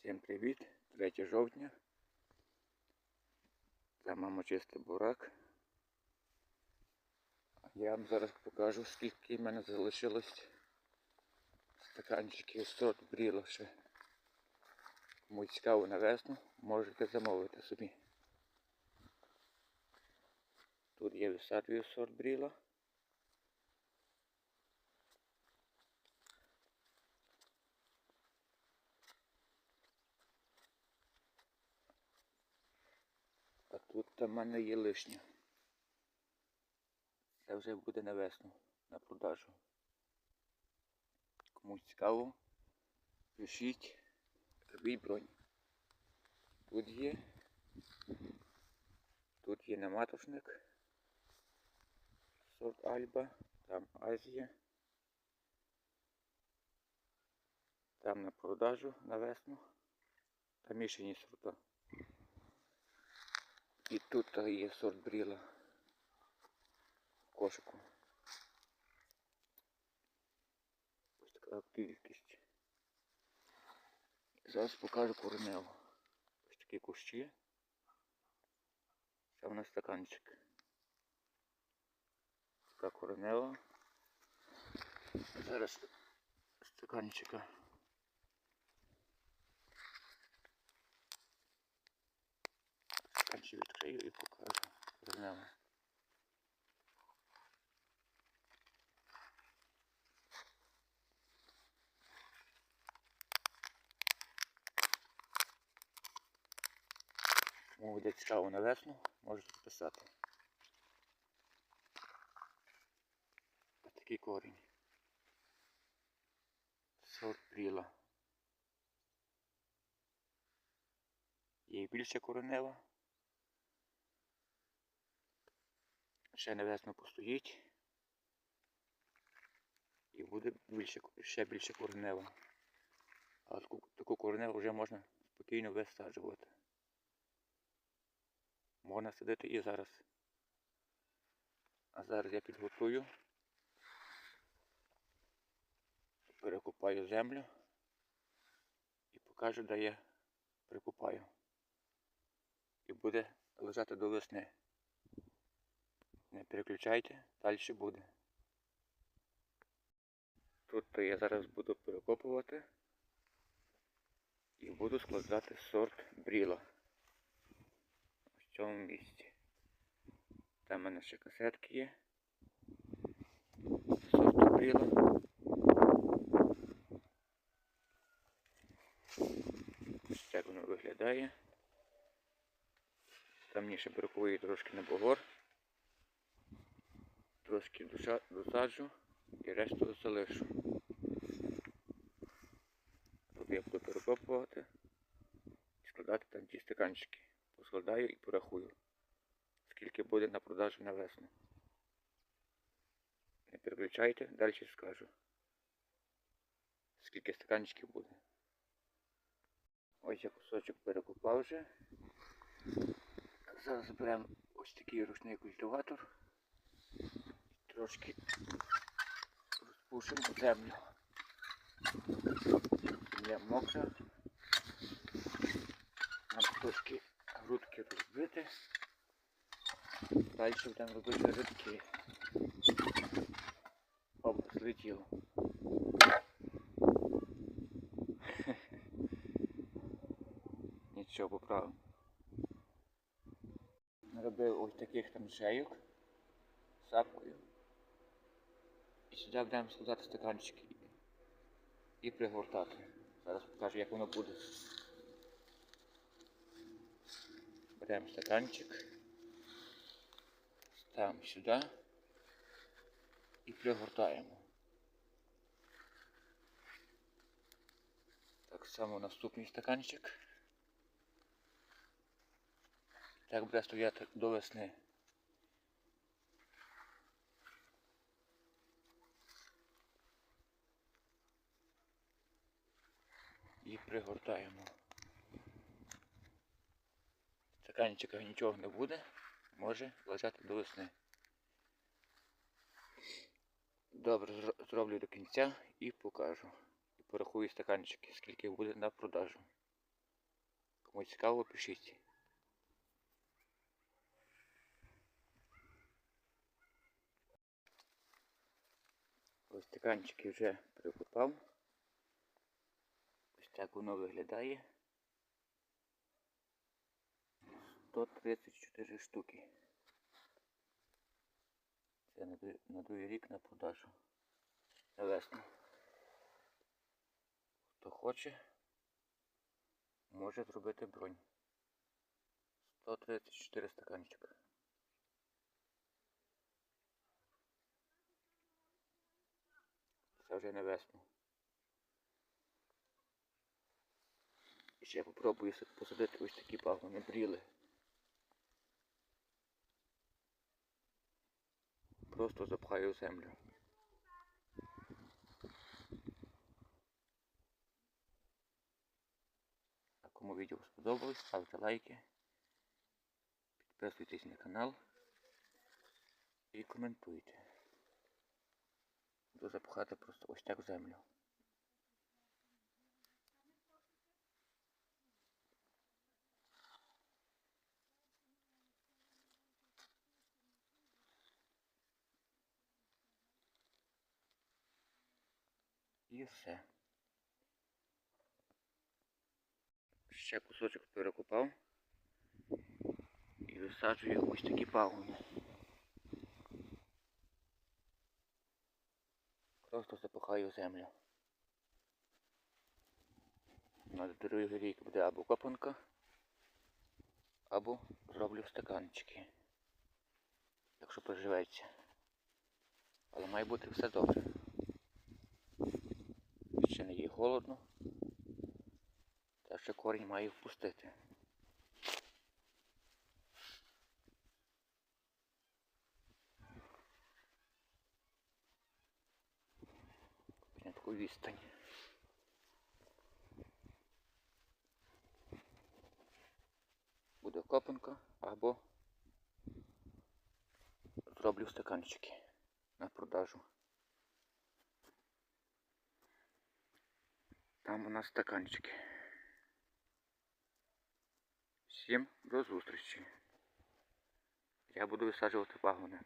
Всім привіт! 3 жовтня. Це мама чистий бурак. Я вам зараз покажу, скільки в мене залишилось стаканчиків сорт бріло ще. Кому цікаво на весну, можете замовити собі. Тут я висаджую сорт бріла. Тут там в мене є лишнє. Це вже буде на весну, на продажу. Комусь цікаво, пишіть, робіть бронь. Тут є. Тут є наматошник. Сорт Альба, там Азія. Там на продажу на весну. Там мішані сорта. І тут є сорт бріла в кошику. Ось така кількість. Зараз покажу кореневу. Ось такі кущі. Це у нас стаканчик. Така коренева. Зараз стаканчика. Стаканчик відкрию і покажу. Кому буде цікаво на весну, можете писати. Ось такий корінь. Сорт пріла. Є більше коренева. Ще на весну постоїть. І буде більше, ще більше коренева. А таку, таку кореневу вже можна спокійно висаджувати. Можна сидити і зараз. А зараз я підготую, перекопаю землю і покажу, де я прикопаю. І буде лежати до весни. Не переключайте, далі буде. Тут то я зараз буду перекопувати і буду складати сорт бріла в цьому місці. Там в мене ще касетки є. Сорту бріла. Ось так воно виглядає. Там мені ще бракує трошки на бугор. Трошки досаджу і решту залишу. Тут я буду перекопувати і складати там ті стаканчики поскладаю і порахую, скільки буде на продажу на весну. Не переключайте, далі скажу. Скільки стаканчиків буде. Ось я кусочок перекупав вже. Зараз беремо ось такий ручний культиватор. Трошки розпушимо землю. Земля мокра. Нам трошки грудки розбити. Далі будемо робити рядки. Оп, злетіло. Нічого поправимо. Наробив ось таких там шейок сапкою. І сюди будемо складати стаканчики і пригортати. Зараз покажу, як воно буде. Беремо стаканчик, ставимо сюди і пригортаємо. Так само наступний стаканчик. Так буде стояти до весни. І пригортаємо. В стаканчиках нічого не буде, може лежати до весни. Добре, зроблю до кінця і покажу. І порахую стаканчики, скільки буде на продажу. Кому цікаво, пишіть. Ось стаканчики вже прикопав. Так воно виглядає. 134 штуки. Це на другий рік на продажу. На весну. Хто хоче, може зробити бронь. 134 стаканчика. Це вже на весну. Ще попробую посадити ось такі пагони бріли. Просто запхаю землю. А кому відео сподобалось, ставте лайки, підписуйтесь на канал і коментуйте. Буду запхати просто ось так землю. І все. Ще кусочок перекопав і висаджую ось такі пагони. Просто запихаю землю. На другий рік буде або копанка, або зроблю стаканчики. Якщо проживеться. Але має бути все добре. Не є холодно. Та ще корінь має впустити. На таку відстань. Буде копанка або зроблю стаканчики на продажу. Там у нас стаканчики. Всім до зустрічі. Я буду висаджувати пагони.